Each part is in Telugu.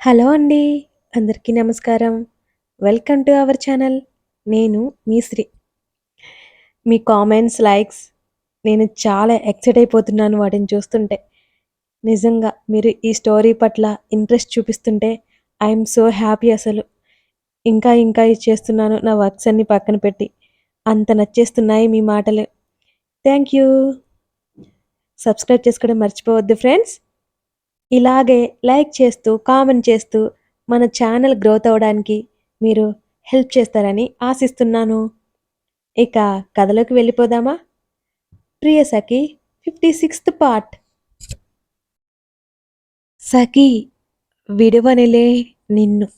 హలో అండి. అందరికీ నమస్కారం. Welcome to our channel. నేను మీ శ్రీ. మీ కామెంట్స్, లైక్స్ నేను చాలా ఎక్సైట్ అయిపోతున్నాను వాటిని చూస్తుంటే. నిజంగా మీరు ఈ స్టోరీ పట్ల ఇంట్రెస్ట్ చూపిస్తుంటే ఐఎమ్ సో హ్యాపీ అసలు. ఇంకా ఇంకా ఇచ్చేస్తున్నాను నా వర్క్స్ అన్ని పక్కన పెట్టి. అంత నచ్చేస్తున్నాయి మీ మాటలు. Thank you. సబ్స్క్రైబ్ చేసుకోవడం మర్చిపోవద్దు ఫ్రెండ్స్. ఇలాగే లైక్ చేస్తూ, కామెంట్ చేస్తూ మన ఛానల్ గ్రోత్ అవ్వడానికి మీరు హెల్ప్ చేస్తారని ఆశిస్తున్నాను. ఇక కథలోకి వెళ్ళిపోదామా? Priya Sakhi fifty sixth part. Sakhi విడవనిలే నిన్ను.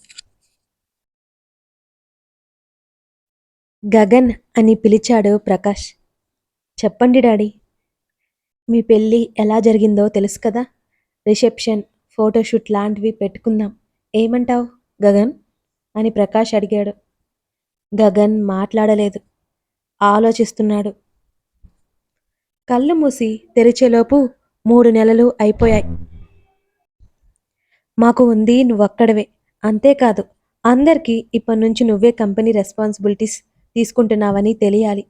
గగన్ అని పిలిచాడు ప్రకాష్. చెప్పండి డాడీ. మీ పెళ్ళి ఎలా జరిగిందో తెలుసు కదా? రిసెప్షన్, ఫోటోషూట్ లాంటివి పెట్టుకుందాం. ఏమంటావ్ గగన్? అని ప్రకాష్ అడిగాడు. గగన్ మాట్లాడలేదు. ఆలోచిస్తున్నాడు. కళ్ళు మూసి తెరిచేలోపు మూడు నెలలు అయిపోయాయి. మాకు ఉంది నువ్వక్కడవే అంతేకాదు అందరికీ ఇప్పటి నుంచి నువ్వే కంపెనీ రెస్పాన్సిబిలిటీస్ తీసుకుంటున్నావని తెలియాలి.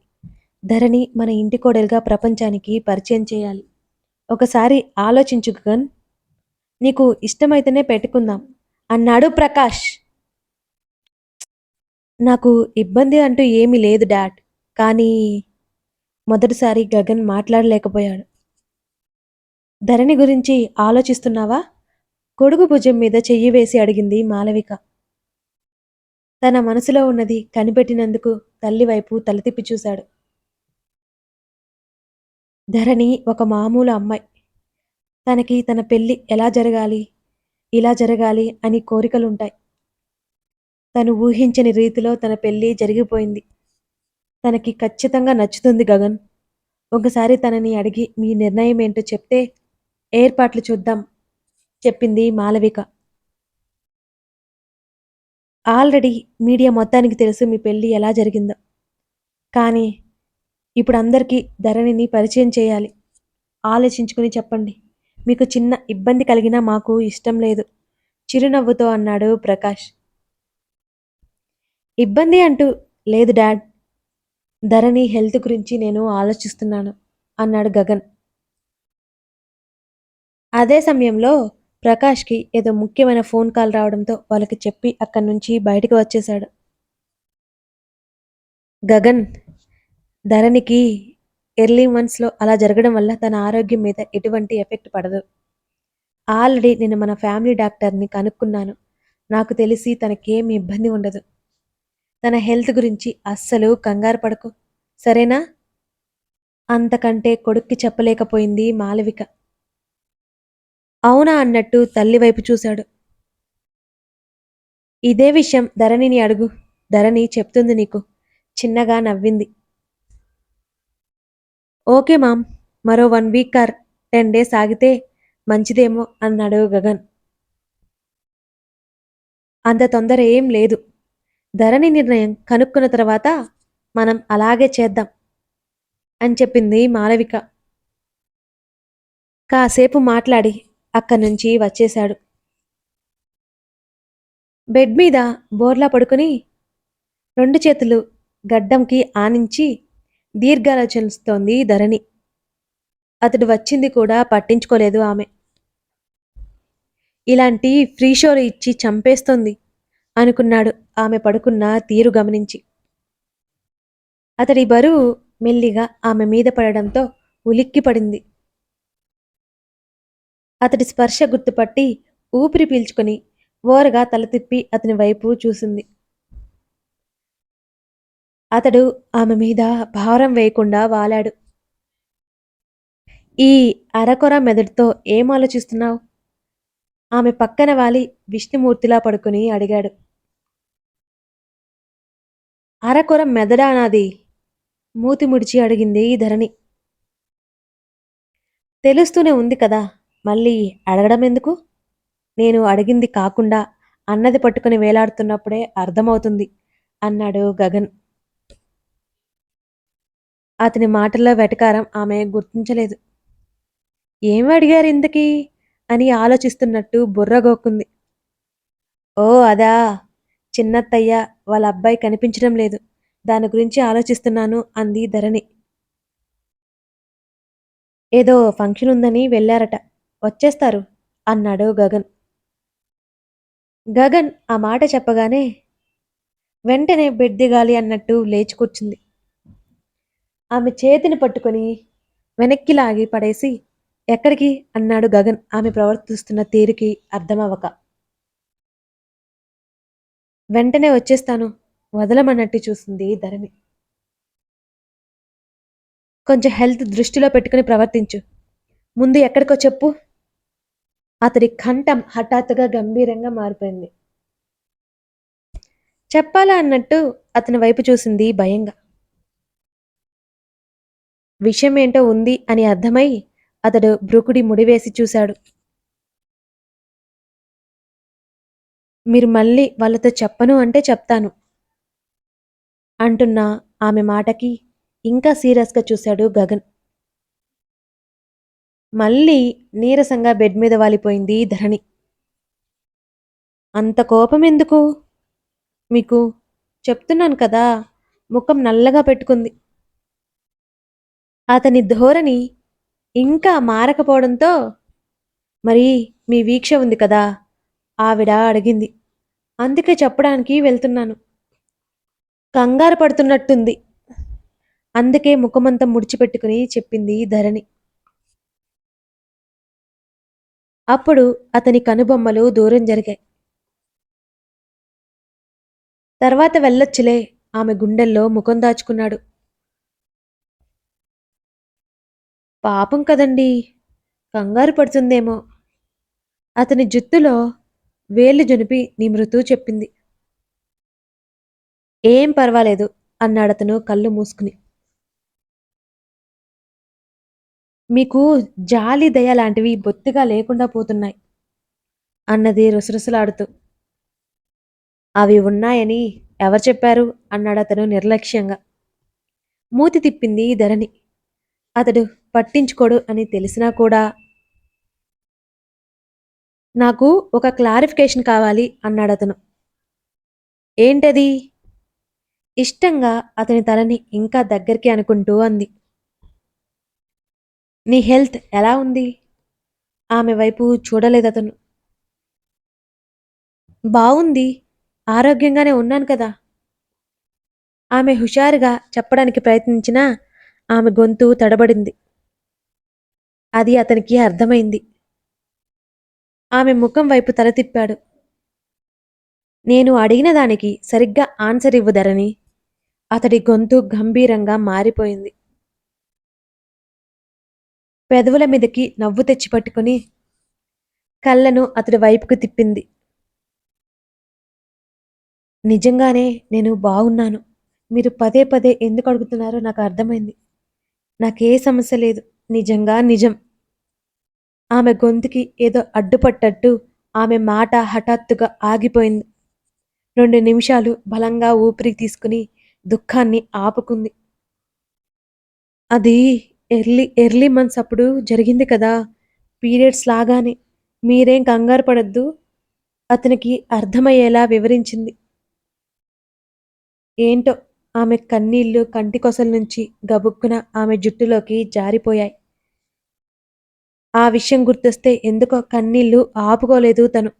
ధరణి మన ఇంటి కోడలుగా ప్రపంచానికి పరిచయం చేయాలి. ఒకసారి ఆలోచించు గగన్. నీకు ఇష్టమైతేనే పెట్టుకుందాం అన్నాడు ప్రకాష్. నాకు ఇబ్బంది అంటూ ఏమీ లేదు డాడ్. కానీ మొదటిసారి గగన్ మాట్లాడలేకపోయాడు. ధరణి గురించి ఆలోచిస్తున్నావా? కొడుకు భుజం మీద చెయ్యి వేసి అడిగింది మాలవిక. తన మనసులో ఉన్నది కనిపెట్టినందుకు తల్లి వైపు తలతిప్పి చూశాడు. ధరణి ఒక మామూలు అమ్మాయి. తనకి తన పెళ్ళి ఎలా జరగాలి, ఇలా జరగాలి అని కోరికలుంటాయి. తను ఊహించని రీతిలో తన పెళ్ళి జరిగిపోయింది. తనకి ఖచ్చితంగా నచ్చుతుంది గగన్. ఒకసారి తనని అడిగి మీ నిర్ణయం ఏంటో చెప్తే ఏర్పాట్లు చూద్దాం చెప్పింది మాలవిక. ఆల్రెడీ మీడియా మొత్తానికి తెలుసు మీ పెళ్ళి ఎలా జరిగిందో. కానీ ఇప్పుడు అందరికీ ధరణిని పరిచయం చేయాలి. ఆలోచించుకుని చెప్పండి. మీకు చిన్న ఇబ్బంది కలిగినా మాకు ఇష్టం లేదు. చిరునవ్వుతో అన్నాడు ప్రకాష్. ఇబ్బంది అంటూ లేదు డాడ్. ధరణి హెల్త్ గురించి నేను ఆలోచిస్తున్నాను అన్నాడు గగన్. అదే సమయంలో ప్రకాష్కి ఏదో ముఖ్యమైన ఫోన్ కాల్ రావడంతో వాళ్ళకి చెప్పి అక్కడి నుంచి బయటకు వచ్చేశాడు. గగన్ ధరణికి ఎర్లీ మంత్స్లో అలా జరగడం వల్ల తన ఆరోగ్యం మీద ఎటువంటి ఎఫెక్ట్ పడదు. ఆల్రెడీ నేను మన ఫ్యామిలీ డాక్టర్ని కనుక్కున్నాను. నాకు తెలిసి తనకేం ఇబ్బంది ఉండదు. తన హెల్త్ గురించి అస్సలు కంగారు పడకు. సరేనా? అంతకంటే కొడుక్కి చెప్పలేకపోయింది మాలవిక. అవునా అన్నట్టు తల్లి వైపు చూశాడు. ఇదే విషయం ధరణిని అడుగు. ధరణి చెప్తుంది నీకు. చిన్నగా నవ్వింది. Okay mom. మరో one week or ten days ఆగితే మంచిదేమో అన్నాడు గగన్. అంత తొందర ఏం లేదు. ధరణి నిర్ణయం కనుక్కున్న తర్వాత మనం అలాగే చేద్దాం అని చెప్పింది మాలవిక. కాసేపు మాట్లాడి అక్కడి నుంచి వచ్చేశాడు. బెడ్ మీద బోర్లా పడుకుని రెండు చేతులు గడ్డంకి ఆనించి దీర్ఘాలోచనిస్తోంది ధరణి. అతడు వచ్చింది కూడా పట్టించుకోలేదు ఆమె. ఇలాంటి ఫ్రీ షోలు ఇచ్చి చంపేస్తోంది అనుకున్నాడు ఆమె పడుకున్న తీరు గమనించి. అతడి బరువు మెల్లిగా ఆమె మీద పడడంతో ఉలిక్కిపడింది. అతడి స్పర్శ గుర్తుపట్టి ఊపిరి పీల్చుకొని ఓరగా తల తిప్పి అతని వైపు చూసింది. అతడు ఆమె మీద భారం వేయకుండా వాలాడు. ఈ అరకొర మెదడుతో ఏం ఆలోచిస్తున్నావు ఆమె పక్కన వాలి విష్ణుమూర్తిలా పడుకుని అడిగాడు. అరకొర మెదడా నాది? మూతి ముడిచి అడిగింది ధరణి. తెలుస్తూనే ఉంది కదా మళ్ళీ అడగడం ఎందుకు? నేను అడిగింది కాకుండా అన్నది పట్టుకుని వేలాడుతున్నప్పుడే అర్థమవుతుంది అన్నాడు గగన్. అతని మాటల్లో వెటకారం ఆమె గుర్తించలేదు. ఏం అడిగారు ఇంతకీ? అని ఆలోచిస్తున్నట్టు బుర్ర గోక్కుంది. ఓ అదా. చిన్నత్తయ్య వాళ్ళ అబ్బాయి కనిపించడం లేదు. దాని గురించి ఆలోచిస్తున్నాను అంది ధరణి. ఏదో ఫంక్షన్ ఉందని వెళ్ళారట. వచ్చేస్తారు అన్నాడు గగన్. గగన్ ఆ మాట చెప్పగానే వెంటనే బెడ్ దిగాలి అన్నట్టు లేచి కూర్చుంది. ఆమె చేతిని పట్టుకొని వెనక్కి లాగి పడేసి ఎక్కడికి? అన్నాడు గగన్. ఆమె ప్రవర్తిస్తున్న తీరుకి అర్థమవక వెంటనే వచ్చేస్తాను. వదలమన్నట్టు చూసింది ధరణి. కొంచెం హెల్త్ దృష్టిలో పెట్టుకుని ప్రవర్తించు. ముందు ఎక్కడికో చెప్పు. అతడి కంఠం హఠాత్తుగా గంభీరంగా మారిపోయింది. చెప్పాలా అన్నట్టు అతని వైపు చూసింది భయంగా. విషయం ఏంటో ఉంది అని అర్థమై అతడు బ్రుకుడి ముడివేసి చూశాడు. మీరు మళ్ళీ వాళ్ళతో చెప్పను అంటే చెప్తాను అంటున్న ఆమె మాటకి ఇంకా సీరియస్గా చూశాడు గగన్. మళ్ళీ నీరసంగా బెడ్ మీద వాలిపోయింది ధరణి. అంత కోపం ఎందుకు? మీకు చెప్తున్నాను కదా ముఖం నల్లగా పెట్టుకుంది. అతని ధోరణి ఇంకా మారకపోవడంతో మరి మీ వీక్ష ఉంది కదా? ఆవిడ అడిగింది. అందుకే చెప్పడానికి వెళ్తున్నాను. కంగారు పడుతున్నట్టుంది. అందుకే ముఖమంతా ముడిచిపెట్టుకుని చెప్పింది ధరణి. అప్పుడు అతని కనుబొమ్మలు దూరం జరిగాయి. తర్వాత వెళ్ళొచ్చులే ఆమె గుండెల్లో ముఖం దాచుకున్నాడు. పాపం కదండి. కంగారు పడుతుందేమో. అతని జుత్తులో వేళ్ళు జునిపి నీ చెప్పింది. ఏం పర్వాలేదు అన్నాడతను కళ్ళు మూసుకుని. మీకు జాలి దయ లాంటివి బొత్తిగా లేకుండా పోతున్నాయి అన్నది రుసరుసలాడుతూ. అవి ఉన్నాయని ఎవరు చెప్పారు? అన్నాడతను నిర్లక్ష్యంగా. మూతి తిప్పింది ధరణి. అతడు పట్టించుకోడు అని తెలిసినా కూడా నాకు ఒక క్లారిఫికేషన్ కావాలి అన్నాడు అతను. ఏంటది? ఇష్టంగా అతని తలని ఇంకా దగ్గరికి అనుకుంటూ అంది. నీ హెల్త్ ఎలా ఉంది? ఆమె వైపు చూడలేదు అతను. బాగుంది ఆరోగ్యంగానే ఉన్నాను కదా. ఆమె హుషారుగా చెప్పడానికి ప్రయత్నించినా ఆమె గొంతు తడబడింది. అది అతనికి అర్థమైంది. ఆమె ముఖం వైపు తల తిప్పాడు. నేను అడిగిన దానికి సరిగ్గా ఆన్సర్ ఇవ్వదరని అతడి గొంతు గంభీరంగా మారిపోయింది. పెదవుల మీదకి నవ్వు తెచ్చిపట్టుకుని కళ్ళను అతడి వైపుకు తిప్పింది. నిజంగానే నేను బాగున్నాను. మీరు పదే పదే ఎందుకు అడుగుతున్నారో నాకు అర్థమైంది. నాకే సమస్య లేదు. నిజంగా నిజం. ఆమె గొంతుకి ఏదో అడ్డుపట్టట్టు ఆమె మాట హఠాత్తుగా ఆగిపోయింది. రెండు నిమిషాలు బలంగా ఊపిరి తీసుకుని దుఃఖాన్ని ఆపుకుంది. అది ఎర్లీ ఎర్లీ మంత్స్ అప్పుడు జరిగింది కదా. పీరియడ్స్ లాగానే. మీరేం కంగారు పడద్దు. అతనికి అర్థమయ్యేలా వివరించింది. ఏంటో ఆమె కన్నీళ్ళు కంటికొసల నుంచి గబుక్కున ఆమె జుట్టులోకి జారిపోయాయి. ఆ విషయం గుర్తొస్తే ఎందుకో కన్నీళ్ళు ఆపుకోలేదు తను.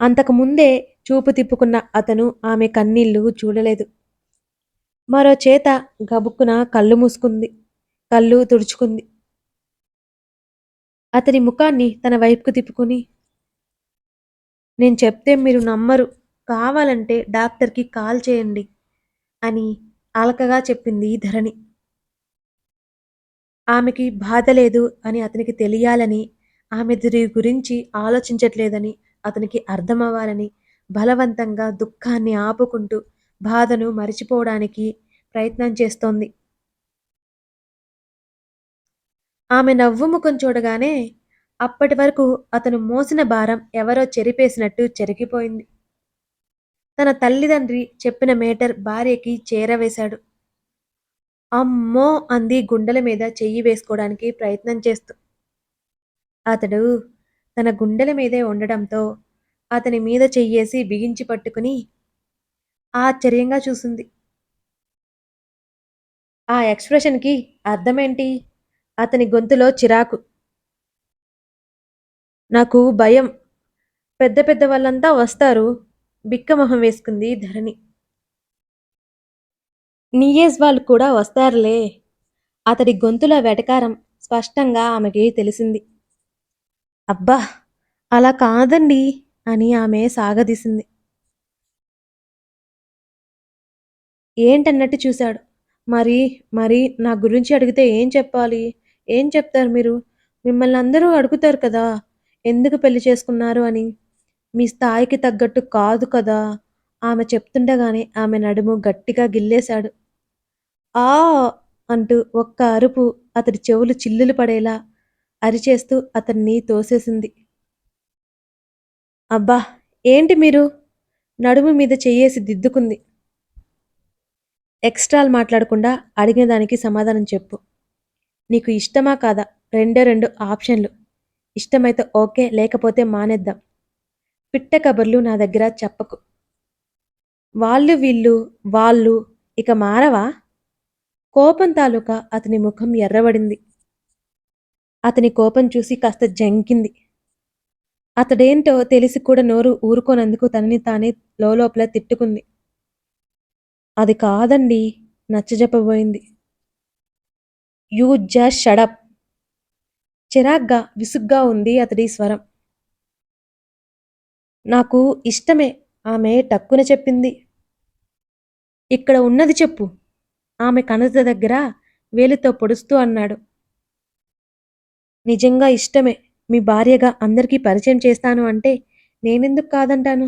అంతకుముందే చూపు తిప్పుకున్న అతను ఆమె కన్నీళ్ళు చూడలేదు. మరో చేత గబుక్కున కళ్ళు మూసుకుంది కళ్ళు తుడుచుకుంది. అతని ముఖాన్ని తన వైపుకు తిప్పుకుని నేను చెప్తే మీరు నమ్మరు. కావాలంటే డాక్టర్కి కాల్ చేయండి అని అలకగా చెప్పింది ధరణి. ఆమెకి బాధ లేదు అని అతనికి తెలియాలని ఆమె దీని గురించి ఆలోచించట్లేదని అతనికి అర్థమవ్వాలని బలవంతంగా దుఃఖాన్ని ఆపుకుంటూ బాధను మరిచిపోవడానికి ప్రయత్నం చేస్తోంది. ఆమె నవ్వు ముఖం చూడగానే అప్పటి వరకు అతను మోసిన భారం ఎవరో చెరిపేసినట్టు చెరిగిపోయింది. తన తల్లిదండ్రి చెప్పిన మేటర్ భార్యకి చేరవేశాడు. అమ్మో అంది గుండెల మీద చెయ్యి వేసుకోవడానికి ప్రయత్నం చేస్తూ. అతడు తన గుండెల మీదే ఉండడంతో అతని మీద చెయ్యేసి బిగించి పట్టుకుని ఆశ్చర్యంగా చూసింది. ఆ ఎక్స్ప్రెషన్కి అర్థమేంటి? అతని గొంతులో చిరాకు. నాకు భయం. పెద్ద పెద్ద వాళ్ళంతా వస్తారు. బిక్కమొహం వేసుకుంది ధరణి. నీయేజ్ వాళ్ళు కూడా వస్తారులే. అతడి గొంతులో వెటకారం స్పష్టంగా ఆమెకి తెలిసింది. అబ్బా అలా కాదండి అని ఆమె సాగదీసింది. ఏంటన్నట్టు చూశాడు. మరి మరి నా గురించి అడిగితే ఏం చెప్పాలి? ఏం చెప్తారు మీరు? మిమ్మల్ని అందరూ అడుగుతారు కదా. ఎందుకు పెళ్ళి చేసుకున్నారు అని. మీ స్థాయికి తగ్గట్టు కాదు కదా. ఆమె చెప్తుండగానే ఆమె నడుము గట్టిగా గిల్లేశాడు. ఆ అంటూ ఒక్క అరుపు అతడి చెవులు చిల్లులు పడేలా అరిచేస్తూ అతన్ని తోసేసింది. అబ్బా! ఏంటి మీరు? నడుము మీద చెయ్యేసి దిద్దుకుంది. ఎక్స్ట్రాలు మాట్లాడకుండా అడిగిన దానికి సమాధానం చెప్పు. నీకు ఇష్టమా కాదా? రెండే రెండు ఆప్షన్లు. ఇష్టమైతే ఓకే లేకపోతే మానేద్దాం. పిట్ట కబుర్లు నా దగ్గర చెప్పకు. వాళ్ళు వీళ్ళు వాళ్ళు ఇక మారవా? కోపం తాలూకా అతని ముఖం ఎర్రబడింది. అతని కోపం చూసి కాస్త జంకింది. అతడేంటో తెలిసి కూడా నోరు ఊరుకోనందుకు తనని తానే లోపల తిట్టుకుంది. అది కాదండి నచ్చజెప్పబోయింది. You just shut up. చిరాగ్గా విసుగ్గా ఉంది అతడి స్వరం. నాకు ఇష్టమే ఆమె టక్కున చెప్పింది. ఇక్కడ ఉన్నది చెప్పు. ఆమె కనుత దగ్గర వేలితో పొడుస్తూ అన్నాడు. నిజంగా ఇష్టమే. మీ భార్యగా అందరికీ పరిచయం చేస్తాను అంటే నేనెందుకు కాదంటాను?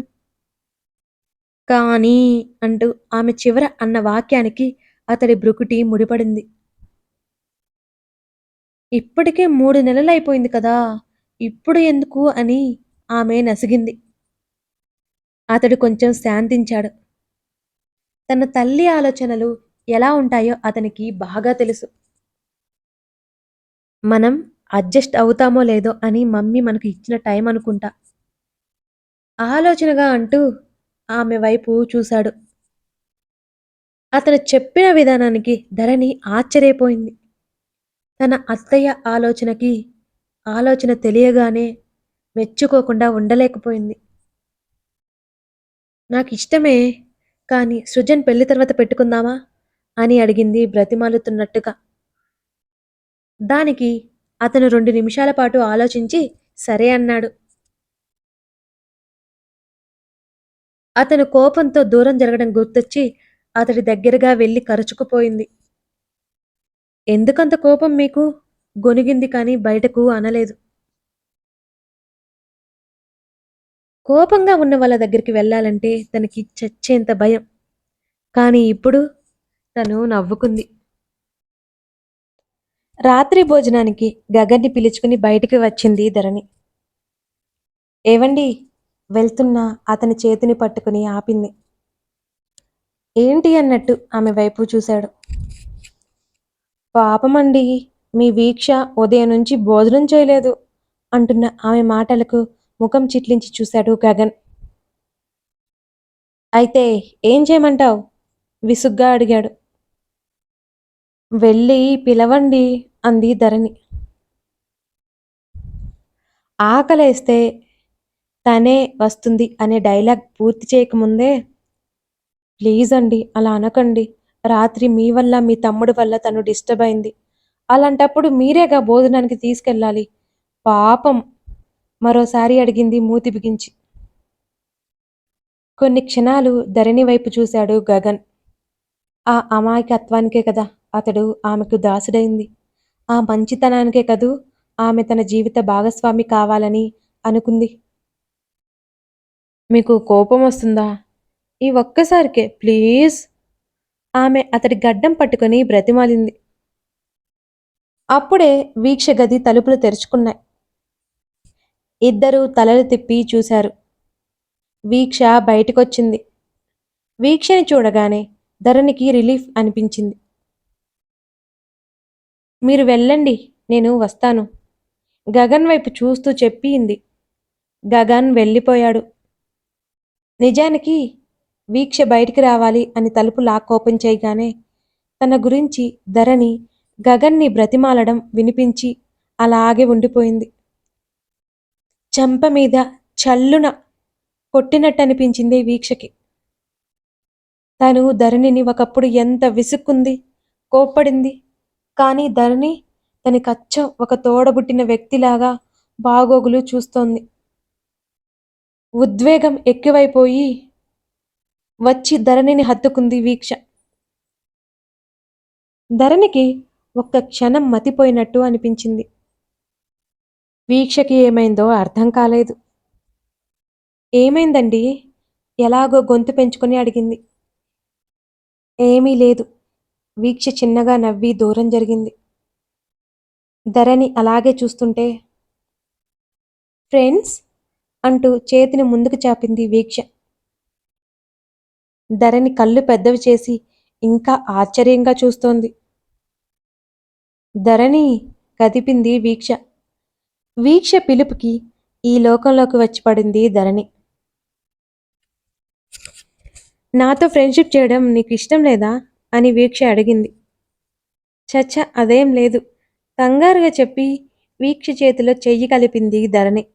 కానీ అంటూ ఆమె చివర అన్న వాక్యానికి అతడి బ్రుకుటి ముడిపడింది. ఇప్పటికే మూడు నెలలైపోయింది కదా. ఇప్పుడు ఎందుకు అని ఆమె నసిగింది. అతడు కొంచెం శాంతించాడు. తన తల్లి ఆలోచనలు ఎలా ఉంటాయో అతనికి బాగా తెలుసు. మనం అడ్జస్ట్ అవుతామో లేదో అని మమ్మీ మనకు ఇచ్చిన టైం అనుకుంటా. ఆలోచనగా అంటూ ఆమె వైపు చూశాడు. అతను చెప్పిన విధానానికి ధరణి ఆశ్చర్యపోయింది. తన అత్తయ్య ఆలోచనకి ఆలోచన తెలియగానే మెచ్చుకోకుండా ఉండలేకపోయింది. నాకు ఇష్టమే కానీ సృజన్ పెళ్ళి తర్వాత పెట్టుకుందామా? అని అడిగింది బ్రతిమాలుతున్నట్టుగా. దానికి అతను రెండు నిమిషాల పాటు ఆలోచించి సరే అన్నాడు. అతను కోపంతో దూరం జరగడం గుర్తొచ్చి అతడి దగ్గరగా వెళ్ళి కరుచుకుపోయింది. ఎందుకంత కోపం మీకు? గొనిగింది కానీ బయటకు అనలేదు. కోపంగా ఉన్న వాళ్ళ దగ్గరికి వెళ్ళాలంటే తనకి చచ్చేంత భయం. కానీ ఇప్పుడు తను నవ్వుకుంది. రాత్రి భోజనానికి గగన్ని పిలుచుకుని బయటికి వచ్చింది ధరణి. ఏవండి? వెళ్తున్నా అతని చేతిని పట్టుకుని ఆపింది. ఏంటి అన్నట్టు ఆమె వైపు చూశాడు. పాపమండి మీ వీక్ష ఉదయం నుంచి భోజనం చేయలేదు అంటున్న ఆమె మాటలకు ముఖం చిట్లించి చూశాడు గగన్. అయితే ఏం చేయమంటావు? విసుగ్గా అడిగాడు. వెళ్ళి పిలవండి అంది ధరణి. ఆకలేస్తే తనే వస్తుంది అనే డైలాగ్ పూర్తి చేయకముందే ప్లీజ్ అండి అలా అనకండి. రాత్రి మీ వల్ల మీ తమ్ముడి వల్ల తను డిస్టర్బ్ అయింది. అలాంటప్పుడు మీరేగా భోజనానికి తీసుకెళ్ళాలి? పాపం మరోసారి అడిగింది మూతి బిగించి. కొన్ని క్షణాలు ధరణి వైపు చూశాడు గగన్. ఆ అమాయకత్వానికే కదా అతడు ఆమెకు దాసుడైంది. ఆ మంచితనానికే కదూ ఆమె తన జీవిత భాగస్వామి కావాలని అనుకుంది. మీకు కోపం వస్తుందా? ఈ ఒక్కసారికే ప్లీజ్. ఆమె అతడి గడ్డం పట్టుకుని బ్రతిమాలింది. అప్పుడే వీక్ష గది తలుపులు తెరుచుకున్నాయి. ఇద్దరూ తలలు తిప్పి చూశారు. వీక్ష బయటకొచ్చింది. వీక్షని చూడగానే ధరణికి రిలీఫ్ అనిపించింది. మీరు వెళ్ళండి నేను వస్తాను. గగన్ వైపు చూస్తూ చెప్పింది. గగన్ వెళ్ళిపోయాడు. నిజానికి వీక్ష బయటికి రావాలి అని తలుపు లాక్ ఓపెన్ చేయగానే తన గురించి ధరణి గగన్ని బ్రతిమాలడం వినిపించి అలాగే ఉండిపోయింది. చంప మీద చల్లున కొట్టినట్టు అనిపించింది వీక్షకి. తను ధరణిని ఒకప్పుడు ఎంత విసుక్కుంది కోప్పడింది. కానీ ధరణి తనకచ్చం ఒక తోడబుట్టిన వ్యక్తిలాగా బాగోగులు చూస్తోంది. ఉద్వేగం ఎక్కువైపోయి వచ్చి ధరణిని హత్తుకుంది వీక్ష. ధరణికి ఒక్క క్షణం మతిపోయినట్టు అనిపించింది. వీక్షకి ఏమైందో అర్థం కాలేదు. ఏమైందండి? ఎలాగో గొంతు పెంచుకొని అడిగింది. ఏమీ లేదు. వీక్ష చిన్నగా నవ్వి దూరం జరిగింది. ధరణి అలాగే చూస్తుంటే ఫ్రెండ్స్ అంటూ చేతిని ముందుకు చాపింది వీక్ష. ధరణి కళ్ళు పెద్దవి చేసి ఇంకా ఆశ్చర్యంగా చూస్తోంది. ధరణి కదిపింది వీక్ష. వీక్ష పిలుపుకి ఈ లోకంలోకి వచ్చి పడింది ధరణి. నాతో ఫ్రెండ్షిప్ చేయడం నీకు ఇష్టం లేదా? అని వీక్ష అడిగింది. చచ్చ అదేం లేదు. కంగారుగా చెప్పి వీక్ష చేతిలో చెయ్యి కలిపింది ధరణి.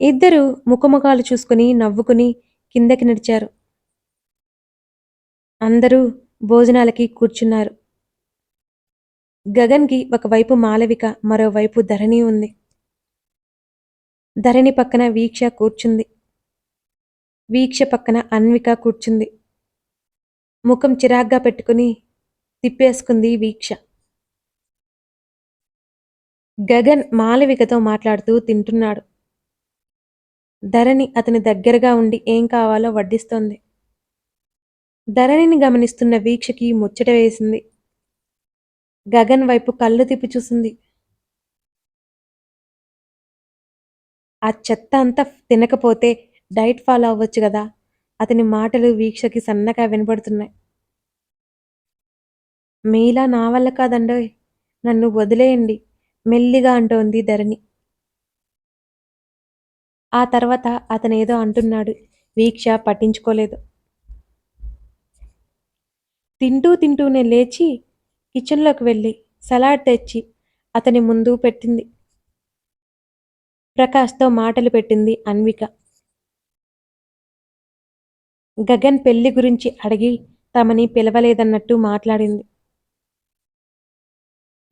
ఇద్దరు ముఖముఖాలు చూసుకుని నవ్వుకుని కిందకి నడిచారు. అందరూ భోజనాలకి కూర్చున్నారు. గగన్కి ఒకవైపు మాలవిక మరోవైపు ధరణి ఉంది. ధరణి పక్కన వీక్ష కూర్చుంది. వీక్ష పక్కన అన్విక కూర్చుంది. ముఖం చిరాగ్గా పెట్టుకుని తిప్పేసుకుంది వీక్ష. గగన్ మాలవికతో మాట్లాడుతూ తింటున్నాడు. ధరణి అతని దగ్గరగా ఉండి ఏం కావాలో వడ్డిస్తోంది. ధరణిని గమనిస్తున్న వీక్షకి ముచ్చట వేసింది. గగన్ వైపు కళ్ళు తిప్పి చూసింది. ఆ చెత్త అంతా తినకపోతే డైట్ ఫాలో అవ్వచ్చు కదా? అతని మాటలు వీక్షకి సన్నగా వినపడుతున్నాయి. మీలా నా వల్ల కాదండోయ్. నన్ను వదిలేయండి. మెల్లిగా అంటోంది ధరణి. ఆ తర్వాత అతనేదో అంటున్నాడు. వీక్ష పట్టించుకోలేదు. తింటూ తింటూనే లేచి కిచెన్లోకి వెళ్ళి సలాడ్ తెచ్చి అతని ముందు పెట్టింది. ప్రకాష్తో మాటలు పెట్టింది అన్విక. గగన్ పెళ్ళి గురించి అడిగి తమని పిలవలేదన్నట్టు మాట్లాడింది.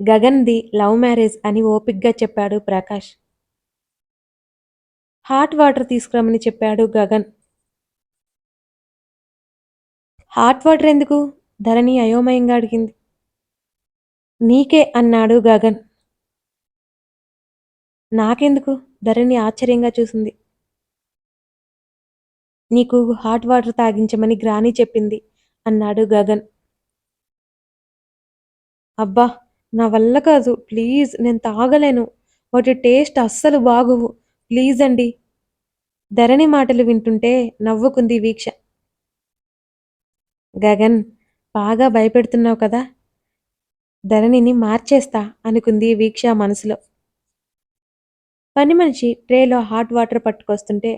గగన్ది లవ్ మ్యారేజ్ అని ఓపిక్గా చెప్పాడు ప్రకాష్. హాట్ వాటర్ తీసుకురమ్మని చెప్పాడు గగన్. హాట్ వాటర్ ఎందుకు? ధరణి అయోమయంగా అడిగింది. నీకే అన్నాడు గగన్. నాకెందుకు? ధరణి ఆశ్చర్యంగా చూసింది. నీకు హాట్ వాటర్ తాగించమని గ్రాని చెప్పింది అన్నాడు గగన్. అబ్బా నా వల్ల కాదు. ప్లీజ్ నేను తాగలేను. వాటి టేస్ట్ అస్సలు బాగోవు. ప్లీజ్ అండి. ధరణి మాటలు వింటుంటే నవ్వుకుంది వీక్ష. గగన్ బాగా భయపెడుతున్నావు కదా. ధరణిని మార్చేస్తా అనుకుంది వీక్ష మనసులో. పని మనిషి ట్రేలో హాట్ వాటర్ పట్టుకొస్తుంటే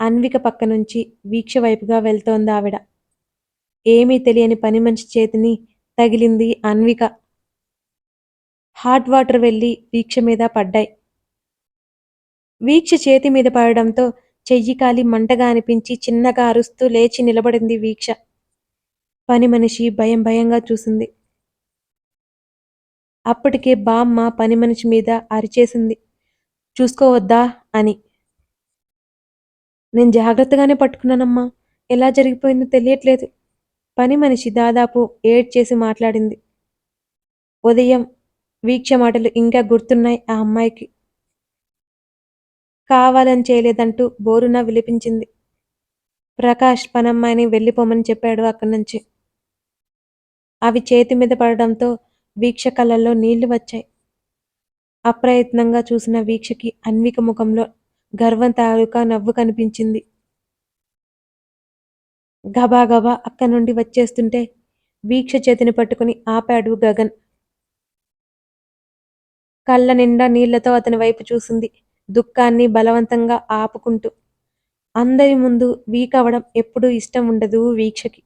అన్విక పక్క నుంచి వీక్ష వైపుగా వెళ్తోంది ఆవిడ. ఏమీ తెలియని పని మనిషి చేతిని తగిలింది అన్విక. హాట్ వాటర్ వెళ్ళి వీక్ష మీద పడ్డాయి. వీక్ష చేతి మీద పడడంతో చెయ్యి కాలి మంటగా అనిపించి చిన్నగా అరుస్తూ లేచి నిలబడింది వీక్ష. పని మనిషి భయం భయంగా చూసింది. అప్పటికే బామ్మ పని మనిషి మీద అరిచేసింది. చూసుకోవద్దా? అని. నేను జాగ్రత్తగానే పట్టుకున్నానమ్మా. ఎలా జరిగిపోయిందో తెలియట్లేదు. పని మనిషి దాదాపు ఏడ్ చేసి మాట్లాడింది. ఉదయం వీక్ష మాటలు ఇంకా గుర్తున్నాయి ఆ అమ్మాయికి. కావాలని చేయలేదంటూ బోరున విలిపించింది. ప్రకాష్ పనమ్మాయిని వెళ్ళిపోమని చెప్పాడు అక్కడి నుంచి. అవి చేతి మీద పడడంతో వీక్ష కళ్ళల్లో నీళ్ళు వచ్చాయి. అప్రయత్నంగా చూసిన వీక్షకి అన్విక ముఖంలో గర్వం తాలూకా నవ్వు కనిపించింది. గబాగబా అక్క నుండి వచ్చేస్తుంటే వీక్ష చేతిని పట్టుకుని ఆపాడు గగన్. కళ్ళ నిండా నీళ్ళతో అతని వైపు చూసింది. దుఃఖాన్ని బలవంతంగా ఆపుకుంటూ. అందరి ముందు వీక్ అవ్వడం ఎప్పుడూ ఇష్టం ఉండదు వీక్షకి.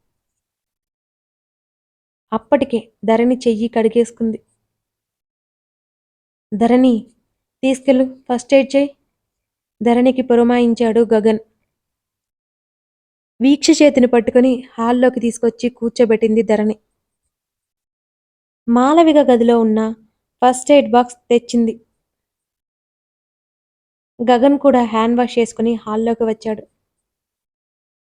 అప్పటికే ధరణి చెయ్యి కడిగేసుకుంది. ధరణి తీసుకెళ్ళు ఫస్ట్ ఎయిడ్ చేయి. ధరణికి పురమాయించాడు గగన్. వీక్ష చేతిని పట్టుకుని హాల్లోకి తీసుకొచ్చి కూర్చోబెట్టింది ధరణి. మాలవిక గదిలో ఉన్న ఫస్ట్ ఎయిడ్ బాక్స్ తెచ్చింది. గగన్ కూడా హ్యాండ్ వాష్ చేసుకుని హాల్లోకి వచ్చాడు.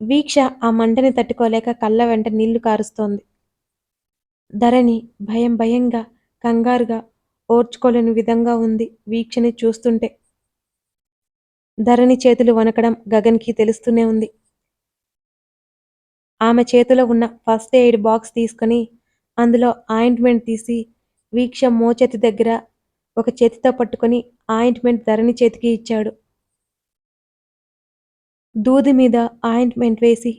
వీక్ష ఆ మంటని తట్టుకోలేక కళ్ళ వెంట నీళ్ళు కారుస్తోంది. ధరణి భయం భయంగా కంగారుగా ఓర్చుకోలేని విధంగా ఉంది వీక్షని చూస్తుంటే. ధరణి చేతులు వనకడం గగన్కి తెలుస్తూనే ఉంది. ఆమె చేతిలో ఉన్న ఫస్ట్ ఎయిడ్ బాక్స్ తీసుకుని అందులో ఆయింట్మెంట్ తీసి వీక్ష మోచేతి దగ్గర ఒక చేతితో పట్టుకొని ఆయింట్మెంట్ ధరణి చేతికి ఇచ్చాడు. దూది మీద ఆయింట్మెంట్ వేసి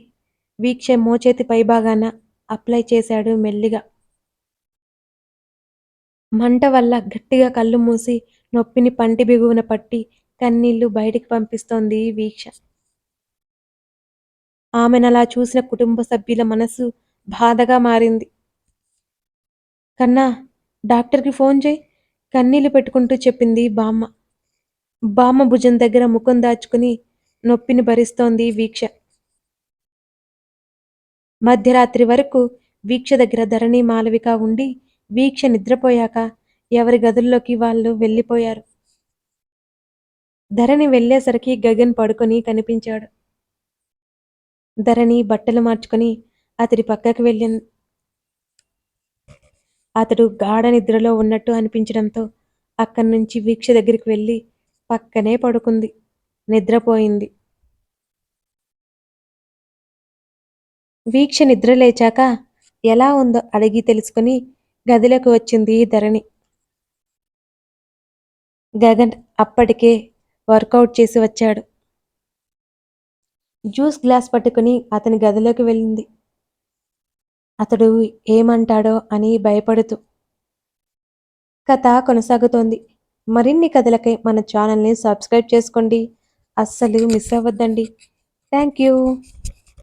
వీక్ష మోచేతి పైభాగాన అప్లై చేశాడు మెల్లిగా. మంట వల్ల గట్టిగా కళ్ళు మూసి నొప్పిని పంటి బిగువున పట్టి కన్నీళ్ళు బయటికి పంపిస్తోంది వీక్ష. ఆమెనలా చూసిన కుటుంబ సభ్యుల మనసు బాధగా మారింది. కన్నా డాక్టర్కి ఫోన్ చేయి కన్నీళ్ళు పెట్టుకుంటూ చెప్పింది బామ్మ. బామ్మ భుజం దగ్గర ముఖం దాచుకుని నొప్పిని భరిస్తోంది వీక్ష. మధ్యరాత్రి వరకు వీక్ష దగ్గర ధరణి మాలవిక ఉండి వీక్ష నిద్రపోయాక ఎవరి గదుల్లోకి వాళ్ళు వెళ్ళిపోయారు. ధరణి వెళ్ళేసరికి గగన్ పడుకొని కనిపించాడు. ధరణి బట్టలు మార్చుకొని అతడి పక్కకి వెళ్ళింది అతడు గాఢ నిద్రలో ఉన్నట్టు అనిపించడంతో అక్కడి నుంచి వీక్ష దగ్గరికి వెళ్ళి పక్కనే పడుకుంది. నిద్రపోయింది. వీక్ష నిద్ర లేచాక ఎలా ఉందో అడిగి తెలుసుకుని గదిలోకి వచ్చింది ధరణి. గగన్ అప్పటికే వర్కౌట్ చేసి వచ్చాడు. జ్యూస్ గ్లాస్ పట్టుకుని అతని గదిలోకి వెళ్ళింది. అతడు ఏమంటాడో అని భయపడుతూ కథ కొనసాగుతోంది. మరిన్ని కథలకై మన ఛానల్ని సబ్స్క్రైబ్ చేసుకోండి. అస్సలు మిస్ అవ్వద్దండి. Thank you.